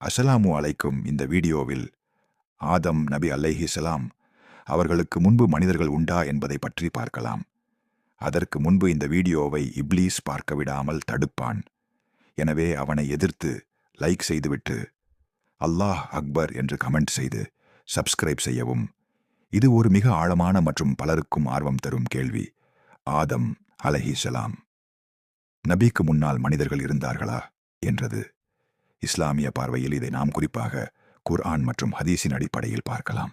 அஸ்ஸலாமு அலைக்கும் இந்த வீடியோவில் ஆதம் நபி அலைஹிஸ்ஸலாம் அவர்களுக்கு முன்பு மனிதர்கள் உண்டா என்பதை பற்றி பார்க்கலாம். அதற்கு முன்பு இந்த வீடியோவை இப்லீஸ் பார்க்க விடாமல் தடுப்பான். எனவே அவனை எதிர்த்து லைக் செய்துவிட்டு அல்லாஹ் அக்பர் என்று கமெண்ட் செய்து சப்ஸ்கிரைப் செய்யவும். இது ஒரு மிக ஆழமான மற்றும் பலருக்கும் ஆர்வம் தரும் கேள்வி. ஆதம் அலைஹிஸ்ஸலாம் நபிக்கு முன்னால் மனிதர்கள் இருந்தார்களா? என்றது. இஸ்லாமிய பார்வையில் இதை நாம் குறிப்பாக குர்ஆன் மற்றும் ஹதீஸின் அடிப்படையில் பார்க்கலாம்.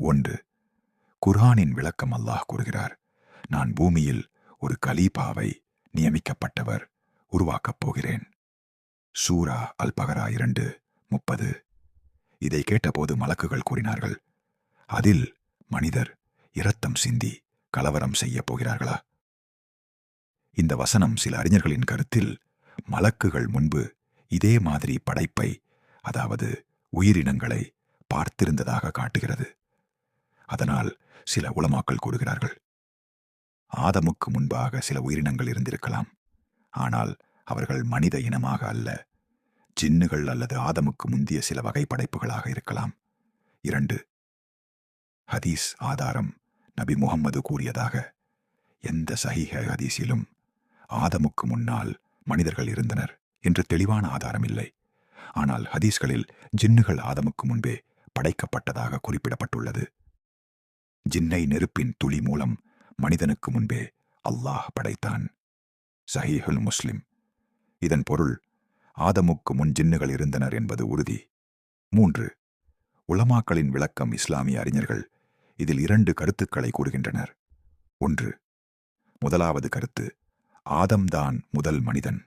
ஒன்று குர்ஆனின் விளக்கம் அல்லாஹ் கூறுகிறார். நான் பூமியில் ஒரு கலீபாவை நியமிக்கப்பட்டவர் உருவாக்கப் போகிறேன். சூரா அல் பகரா இரண்டு முப்பது. இதை கேட்டபோது மலக்குகள் கூறினார்கள் அதில் மனிதர் இரத்தம் சிந்தி கலவரம் செய்யப் போகிறார்களா? இந்த வசனம் சில அறிஞர்களின் கருத்தில் மலக்குகள் முன்பு இதே மாதிரி படைப்பை அதாவது உயிரினங்களை பார்த்திருந்ததாக காட்டுகிறது. அதனால் சில உளமாக்கல் கூறுகிறார்கள். ஆதமுக்கு முன்பாக சில உயிரினங்கள் இருந்திருக்கலாம். ஆனால் அவர்கள் மனித இனமாக அல்ல. ஜின்னுகள் அல்லது ஆதமுக்கு முந்திய சில வகை படைப்புகளாக இருக்கலாம். இரண்டு ஹதீஸ் ஆதாரம் நபி முகம்மது கூறியதாக எந்த சஹீஹ ஹதீஸிலும் ஆதமுக்கு முன்னால் மனிதர்கள் இருந்தனர். என்று தெளிவான ஆதாரம் இல்லை. ஆனால் ஹதீஸ்களில் ஜின்னுகள் ஆதமுக்கு முன்பே படைக்கப்பட்டதாக குறிப்பிடப்பட்டுள்ளது. ஜின்னை நெருப்பின் துளி மூலம் மனிதனுக்கு முன்பே அல்லாஹ் படைத்தான். சஹீஹுல் முஸ்லிம். இதன் பொருள் ஆதமுக்கு முன் ஜின்னுகள் இருந்தனர் என்பது உறுதி. மூன்று உலமாக்களின் விளக்கம் இஸ்லாமிய அறிஞர்கள் இதில் இரண்டு கருத்துக்களை கூறுகின்றனர். ஒன்று முதலாவது கருத்து ஆதம்தான் முதல் மனிதன்.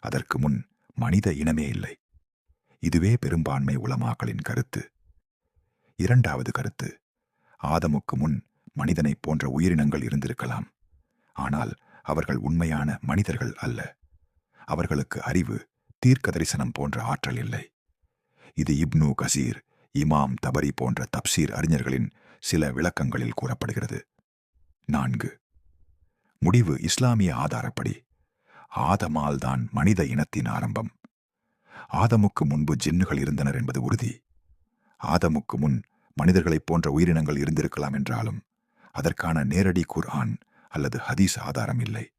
அதற்கு முன் மனித இனமே இல்லை. இதுவே பெரும்பான்மை உலமாக்களின் கருத்து. இரண்டாவது கருத்து ஆதமுக்கு முன் மனிதனைப் போன்ற உயிரினங்கள் இருந்திருக்கலாம். ஆனால் அவர்கள் உண்மையான மனிதர்கள் அல்ல. அவர்களுக்கு அறிவு தீர்க்க தரிசனம் போன்ற ஆற்றல் இல்லை. இது இப்னு கசீர் இமாம் தபரி போன்ற தப்சீர் அறிஞர்களின் சில விளக்கங்களில் கூறப்படுகிறது. நான்கு முடிவு இஸ்லாமிய ஆதாரப்படி. ஆதமால்தான் மனித இனத்தின் ஆரம்பம். ஆதமுக்கு முன்பு ஜின்னுகள் இருந்தனர் என்பது உறுதி. ஆதமுக்கு முன் மனிதர்களைப் போன்ற உயிரினங்கள் இருந்திருக்கலாம் என்றாலும் அதற்கான நேரடி குர்ஆன் அல்லது ஹதீஸ் ஆதாரம் இல்லை.